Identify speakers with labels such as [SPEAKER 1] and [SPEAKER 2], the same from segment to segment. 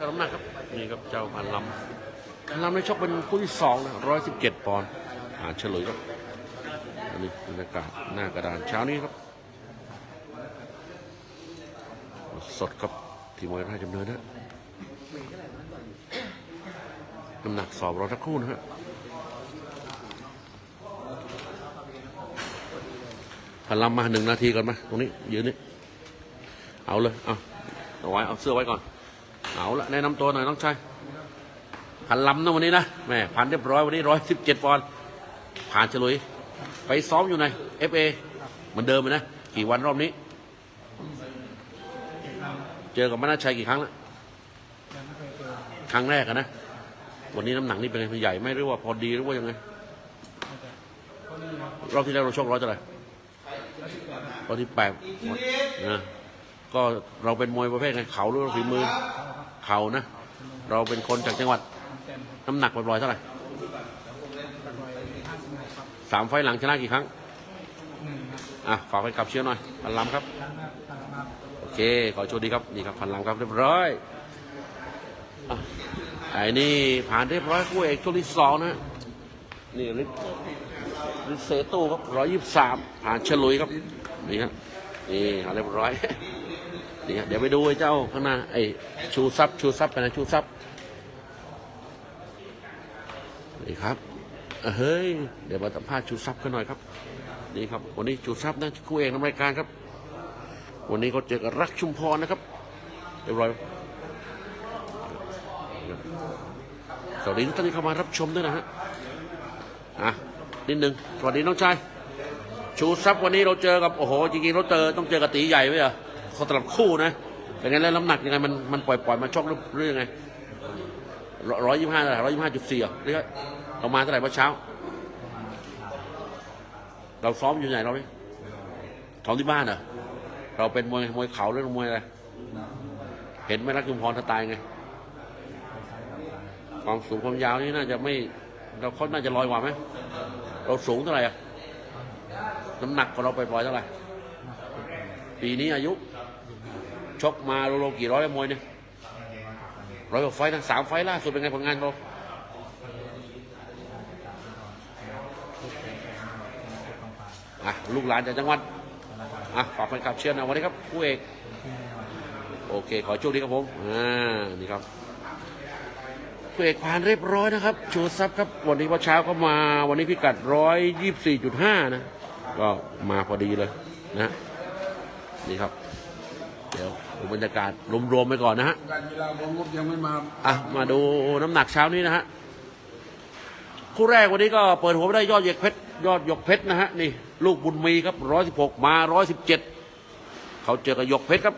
[SPEAKER 1] ช่างน้ำหนักครับนี่ครับเจ้าพันลำพันลำในชกเป็นคู่ที่สองนะร้อยสิบเจ็ดปอนด์อ่าเฉลยครับอันนี้บรรยากาศหน้ากระดานเช้านี้ครับ สดครับทีมวยราชดำเนินนะน้ำหนักสอบรอสักครู่นะฮะพันลำมาหนึ่งนาทีก่อนไหมตรงนี้ยืนนี่เอาเลยเอาเอาไว้เอาเสื้อไว้ก่อน เอาละแนะนำตัวหน่อยน้องชายพันลำนะวันนี้นะแม่พันเรียบร้อยวันนี้ร้อยสิบเจ็ดปอนด์ผ่านเฉลุยไปซ้อมอยู่ในเอฟเอเหมือนเดิมเลยนะ กี่วันรอบนี้ เจอกับมนาชัยกี่ครั้งแล้วครั้งแรกอะนะ วันนี้น้ำหนักนี่เป็นไงใหญ่ไหมหรือว่าพอดีหรือว่ายังไงรอบที่แล้วเราชกร้อยเท่าไหร่รอบที่แปดนะก็เราเป็นมวยประเภทไงเขาหรือว่าฝีมือ เขานะ เราเป็นคนจากจังหวัดน้ำหนักปล่อยๆเท่าไหร่สามไฟล์หลังชนะกี่ครั้งอะฝากไปกับเชียร์หน่อยพันลำครับ โอเค ขอโชคดีครับ นี่ครับพันลำครับเรียบร้อยอะไอ้นี่ผ่านเรียบร้อยคู่เอกช่วงที่สองนะนี่ริริเซตูครับร้อยยี่สิบสามผ่านเฉลุยครับนี่ครับนี่เอาเรียบร้อย นี่ครับเดี๋ยวไปดูไอ้เจ้าข้างหน้าไอ้ชูซับชูซับไปนะชูซับนี่ครับเฮ้ยเดี๋ยวมาสัมภาษณ์ชูซับกันหน่อยครับนี่ครับ วันนี้ชูซับนะคู่เอกในรายการครับ วันนี้เขาเจอกับรักชุมพรนะครับเรียบร้อยสวัสดีทุกท่านที่เข้ามารับชมด้วยนะฮะอะนิดหนึ่งสวัสดีน้องชายชูซับวันนี้เราเจอกับโอ้โหจริงๆเราเจอต้องเจอกับตีใหญ่ไหมอะ เขาตลับคู่นะแต่ไงนั้นแล้วน้ำหนักยังไงมันมันปล่อยปล่อยมาชกหรือหรือยังไงร้อยยี่ห้าร้อยยี่ห้าจุดสี่อะหรือว่าเรามาเท่าไหร่เมื่อเช้า เราซ้อมอยู่ไหนเราไหมซ้อมที่บ้านเหรอเราเป็นมวยมวยเข่าหรือมวยอะไรเห็นไหมรักชุมพรสไตล์ไงความสูงความยาวนี่น่าจะไม่ เราเขาน่าจะลอยกว่าไหมเราสูงเท่าไหร่อะน้ำหนักของเราไปปล่อยเท่าไหร่ปีนี้อายุ ชกมาโลโลกี่ร้อยล้วมวยเนี่ยร้อยกว่าไฟต์นะสามไฟล่าสุดเป็นไงผลงานเราอะลูกหลานจากจังหวัดอะฝากแฟนคลับเชียร์นะวันนี้ครับคู่เอกโอเค ขอโชคดีครับผมอ่านี่ครับคู่เอกผ่านเรียบร้อยนะครับ ชูซับครับวันนี้ว่าเช้าก็มาวันนี้พิกัดร้อยยี่สี่จุดห้านะ ก็มาพอดีเลยนะนี่ครับ ดี๋ยวดูบรรยากาศรวมๆไปก่อนนะฮะ
[SPEAKER 2] การเวลาผมยังไม่มา
[SPEAKER 1] อะมาดูน้ำหนักเช้านี้นะฮะคู่แรกวันนี้ก็เปิดหัวไปได้ยอดเหยกเพชรยอดหยกเพชรนะฮะนี่ลูกบุญมีครับร้อยสิบหกมาร้อยสิบเจ็ดเขาเจอกับหยกเพชรครับ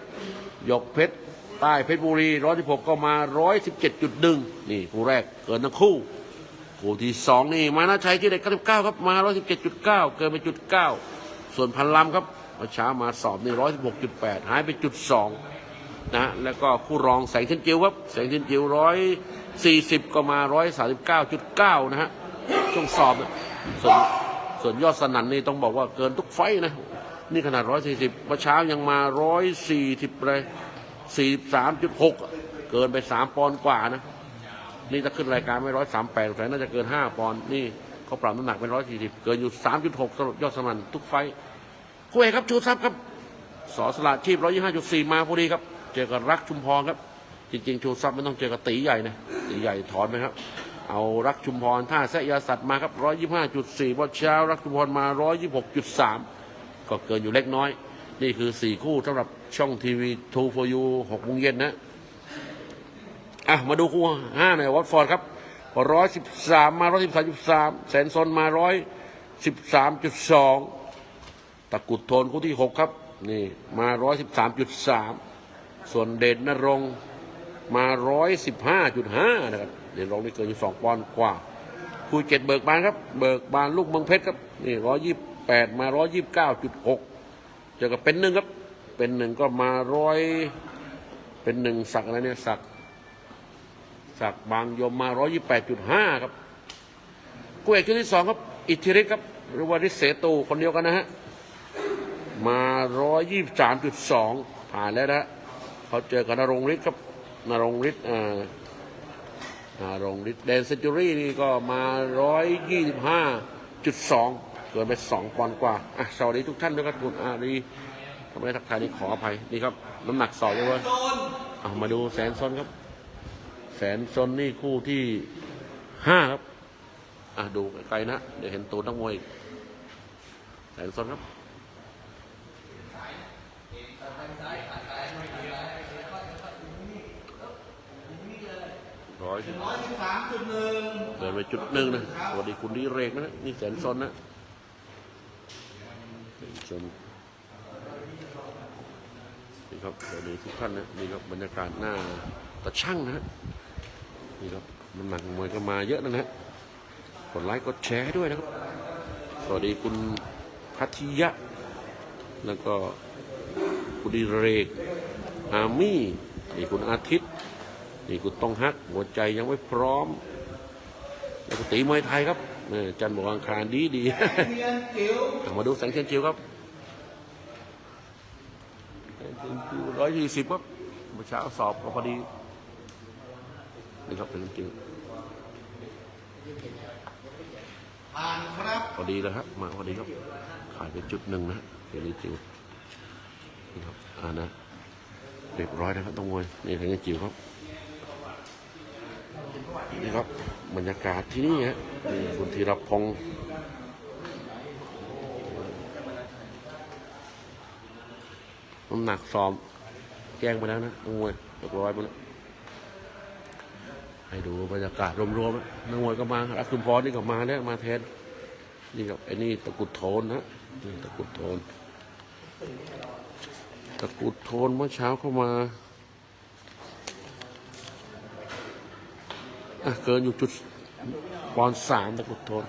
[SPEAKER 1] หยกเพชรใต้เพชรบุรีร้อยสิบหกก็มาร้อยสิบเจ็ดจุดหนึ่งนี่คู่แรกเกินทั้งคู่คู่ที่สองนี่มานาชัยที่เด็กเก้าสิบเก้าครับมาร้อยสิบเจ็ดจุดเก้าเกินไปจุดเก้าส่วนพันลำครับเมื่อเช้ามาสอบนี่ร้อยสิบหกจุดแปดหายไปจุดสองนะแล้วก็คู่รองแสงเทียนจิวครับแสงเทียนจิวร้อยสี่สิบก็มาร้อยสาสิบเก้าจุดเก้านะฮะช่วงสอบนะส่วนส่วนยอดสนั่นนี่ต้องบอกว่าเกินทุกไฟนะนี่ขนาดร้อยสี่สิบเมื่อเช้ายังมาร้อยสี่สิบเลยสี่สามจุดหกเกินไปสามปอนกว่านะนี่ถ้าขึ้นรายการไม่ร้อยสามแปดแต่น่าจะเกินห้าปอนนี่เขาปรับน้ำหนักเป็นร้อยสี่สิบเกินอยู่สามจุดหกสำหรับยอดสนั่นทุกไฟ คู่เอกครับชูซับครับสอสละชีพร้อยยี่ห้าจุดสี่มาพอดีครับ เจอกับรักชุมพรครับ จริงๆ ชูซับไม่ต้องเจอกับตีใหญ่นะตีใหญ่ถอนไปครับ เอารักชุมพรท่าแซยาสัตว์มาครับร้อยยี่ห้าจุดสี่พอเช้ารักชุมพรมาร้อยยี่หกจุดสามก็เกินอยู่เล็กน้อย นี่คือสี่คู่สำหรับช่องทีวีทูโฟยูหกโมงเย็นนะอะมาดูคู่ห้าหน่อยวัตฟอร์ดครับร้อยสิบสามมาร้อยสิบสามจุดสามแสนซนมาร้อยสิบสามจุดสอง ตะกุดโทนคู่ที่หกครับ นี่มาร้อยสิบสามจุดสามส่วนเด่นนรงมาร้อยสิบห้าจุดห้านะครับเด่นนรงนี่เกินอยู่สองปอนด์กว่าคู่เจ็ดเบิกบานครับ เบิกบานลูกเมืองเพชรครับนี่ร้อยยี่แปดมาร้อยยี่บเก้าจุดหกเจอกับเป็นหนึ่งครับ เป็นหนึ่งก็มาร้อยเป็นหนึ่งสักอะไรเนี่ยสักสักบางยมมาร้อยยี่แปดจุดห้าครับคู่เอกชุดที่สองครับ อิทธิฤทธิ์ครับหรือว่าฤทธิ์เสตูคนเดียวกันนะฮะ มา123.2ผ่านแล้วนะฮะเขาเจอกับนรงฤทธิ์ครับนรงฤทธิ์อ่านรงฤทธิ์แดนเซนจูรี่นี่ก็มาร้อยยี่สิบห้าจุดสองเกินไปสองปอนด์กว่าอะสวัสดีทุกท่านด้วยครับคุณอารีทำไมทักทายนี่ขออภัยนี่ครับน้ำหนักสอบเลยเว้ยเอามาดูแสนซนครับ แสนซนนี่คู่ที่ห้าครับ อะดูไกลๆนะ เดี๋ยวเห็นตัวนักมวยอีกแสนซนครับ อย
[SPEAKER 3] ร้อยสิบสามจุดหนึ่ง
[SPEAKER 1] เดินไปจุดหนึ่งนะสวัสดีคุณดีเรกนะนี่แสนซนนะแสนซนนี่ครับสวัสดีทุกท่านนะนี่ครับบรรยากาศหน้าตะช่างนะฮะนี่ครับมันหนักมวยก็มาเยอะนะฮะกดไลค์กดแชร์ให้ด้วยนะครับ สวัสดีคุณพัทยะ แล้วก็คุณดีเรกอามี่นี่คุณอาทิตย์ นี่คุณต้องฮักหัวใจยังไม่พร้อมแล้วก็ตีมวยไทยครับเออจันทร์บอกอังคารดีดี
[SPEAKER 3] เทียนจิ๋ว
[SPEAKER 1] เอามาดูแสงเทียนจิ๋วครับร้อยยี่สิบครับเมื่อเช้าสอบก็พอดีนี่ครับเป็นจริง
[SPEAKER 3] ผ่านครับ
[SPEAKER 1] พอดีเลยครับมาพอดีครับขายไปจุดหนึ่งนะเดี๋ยวนี้จิ๋วนี่ครับอ่านะเรียบร้อยนะครับต้องมวยนี่แสงเทียนจิ๋วครับ นี่ครับบรรยากาศที่นี่ฮะนี่คุณธีรพงศ์น้ำหนักซ้อมแจ้งไปแล้วนะต้องมวยเรียบร้อยไปแล้วให้ดูบรรยากาศรวมๆนะนักมวยก็มารักคุณพรนี่ก็มาแล้วมาแทน นี่ครับไอ้นี่ตะกุดโทนนะนี่ตะกุดโทน ตะกุดโทนเมื่อเช้าเข้ามาอะ เกินอยู่จุดปอนสามตะกุดโทน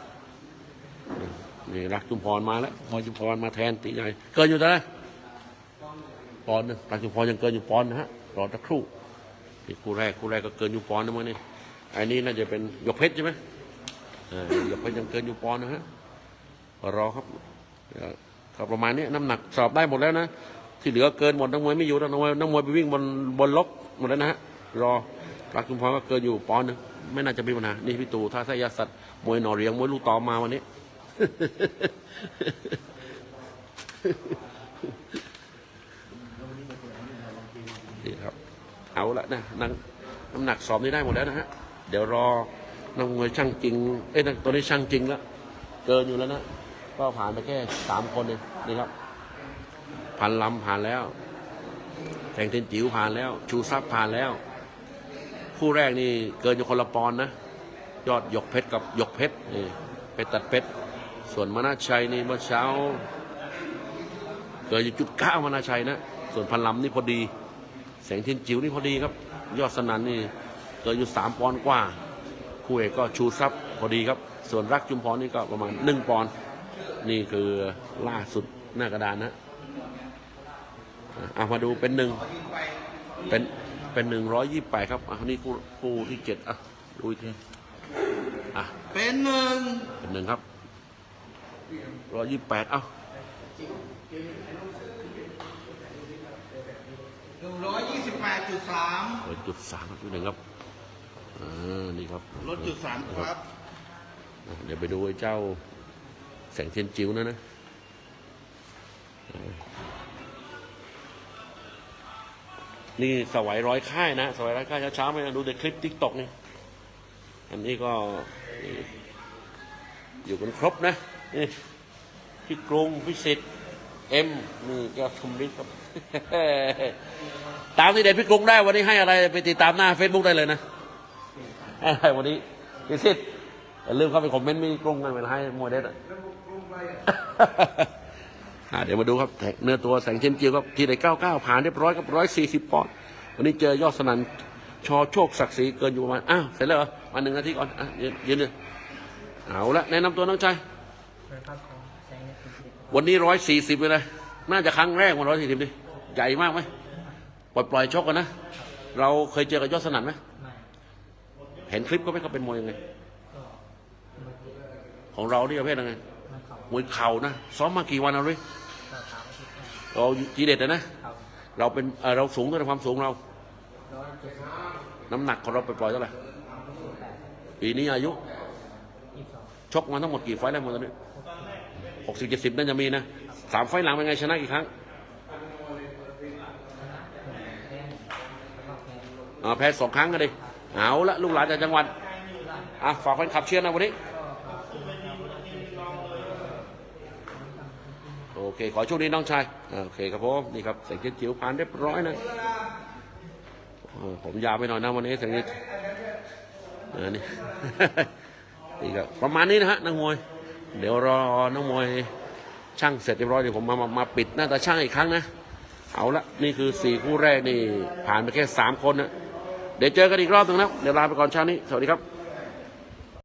[SPEAKER 1] นี่รักจุมพรมาแล้วพอจุมพรมาแทนตีใหญ่เกินอยู่เท่าไหร่ปอนหนึงรักจุมพรยังเกินอยู่ปอนนะฮะรอสักครู่นี่คู่แรกคู่แรกก็เกินอยู่ปอนนะมั้งนี่ไอ้นี่น่าจะเป็นยกเพชรใช่ไหมเออยกเพชรยังเกินอยู่ปอนนะฮะรอครับเดี๋ยวก็ประมาณนี้น้ำหนักสอบได้หมดแล้วนะที่เหลือเกินหมดนักมวยไม่อยู่แล้วนักมวยนักมวยไปวิ่งบนบนล็อกหมดแล้วนะฮะรอรักคุณพรก็เกินอยู่ปอนหนึง ไม่น่าจะมีปัญหา นี่พี่ตู่ท่าทายาสัตว์มวยหน่อเรียงมวยลูกต่อมาวันนี้ นี่ครับ เอาละนะน้ำหนักสอบนี่ได้หมดแล้วนะฮะ เดี๋ยวรอนักมวยช่างจริง เอ้ยนักตัวนี้ช่างจริงแล้วเกินอยู่แล้วนะ ก็ผ่านไปแค่สามคนเองนี่ครับพันลำผ่านแล้วแทงเทนจิ๋วผ่านแล้ว ชูซับผ่านแล้ว คู่แรกนี่เกินอยู่คนละปอนนะ ยอดหยกเพชรกับหยกเพชรนี่เพชรตัดเพชรส่วนมานาชัยนี่เมื่อเช้า เกินอยู่จุดเก้ามานาชัยนะ ส่วนพันลำนี่พอดี แสงเทียนจิ๋วนี่พอดีครับ ยอดสนันนี่เกินอยู่สามปอนกว่า คู่เอกก็ชูซับพอดีครับ ส่วนรักจุมพรนี่ก็ประมาณหนึ่งปอนนี่คือล่าสุดหน้ากระดานนะเอามาดูเป็นหนึ่งเป็น เป็นหนึ่งร้อยยี่แปดครับอะนี่คู่คู่ที่เจ็ดอะดูอีกทีอะ
[SPEAKER 3] เป็นหนึ่ง
[SPEAKER 1] เป็นหนึ่งครับร้อยยี่แปดเอ้า
[SPEAKER 3] หนึ่งร้อยยี่สิบแปดจุดสาม
[SPEAKER 1] เปิดจุดสามครับจุดหนึ่งครับอ่านี่ครับ
[SPEAKER 3] ลดจุดสามครับ
[SPEAKER 1] อะเดี๋ยวไปดูไอ้เจ้าแสงเทียนจิ๋วนะนะ นี่สวัยร้อยค่ายนะสวัยร้อยค่ายเช้าๆไปดูในคลิปทิกตอกนี่อันนี้ก็อยู่กันครบนะนี่พี่กรุงพี่สิทธิ์เอ็มนี่แก็ทมฤทธิ์ครับตามที่เด็ดพี่กรุงได้วันนี้ให้อะไรไปติดตามหน้าเฟซบุ๊กได้เลยนะให้วันนี้พี่สิทธิ์อย่าลืมเข้าไปคอมเมนต์มีกรุงกันเวลาให้มวยเด็ดอะ อะเดี๋ยวมาดูครับแท็กเนื้อตัวแสงเทียนเจียวครับที่ได้เก้าเก้าผ่านเรียบร้อยครับร้อยสี่สิบปอนด์วันนี้เจอยอดสนั่นชอโชคศักดิ์ศรีเกินอยู่ประมาณอ้าวเสร็จแล้วเหรอมาหนึ่งนาทีก่อนอะยืนยืนเลยเอาละแนะนำตัวน้องชาย
[SPEAKER 4] นะครับของแสงในปีสิบ
[SPEAKER 1] วันนี้ร้อยสี่สิบเลยน่าจะครั้งแรกวันร้อยสี่สิบดิใหญ่มากไหมปล่อยปล่อยชกกันนะเราเคยเจอกับยอดสนั่นไหม
[SPEAKER 4] ไม่
[SPEAKER 1] เห็นคลิปเขาไหมเขาเป็นมวยยังไง
[SPEAKER 4] ก็เมื่อกี้
[SPEAKER 1] ของเรานี่ประเภทยังไง
[SPEAKER 4] มาเขา
[SPEAKER 1] มวยเข่านะซ้อมมากี่วันเอาเลย เราทีเด็ดเลยนะ
[SPEAKER 4] เขา
[SPEAKER 1] เราเป็นเอ่อเราสูงด้วยความสูงเรา
[SPEAKER 4] ร้อยเจ็ดสิบ
[SPEAKER 1] น้ำหนักของเราไปปล่อยเท่าไหร่ปีนี้อายุ
[SPEAKER 4] ยี่สิบสอง
[SPEAKER 1] ชกมาทั้งหมดกี่ไฟล์แล้วหมดตอนนี้หกสิบเจ็ดสิบน่าจะมีนะสามไฟล์หลังเป็นไงชนะกี่ครั้ง
[SPEAKER 4] ชนะหนึ่งแพ้แล้วก็แพ้
[SPEAKER 1] อ่าแพ้สองครั้งกันดิเอาละลูกหลานจากจังหวัดอะฝากแฟนคลับเชียร์นะวันนี้ โอ เค ขอโช่วงนี้น้องชายโอเคครับผมนี่ครับเสกเจ็ดจิ๋วผ่านเรียบร้อยนะผมยาวไปหน่อยนะวันนี้เสกเจ็ดเออนี่นี่ครับประมาณนี้นะฮะนักมวย เดี๋ยวรอนักมวยช่างเสร็จเรียบร้อยเดี๋ยวผมมามามาปิดหน้าตาช่างอีกครั้งนะเอาละนี่คือสี่คู่แรกนี่ผ่านไปแค่สามคนนะเดี๋ยวเจอกันอีกรอบหนึงนะเดี๋ยวลาไปก่อนเช้านี้สวัสดีครับ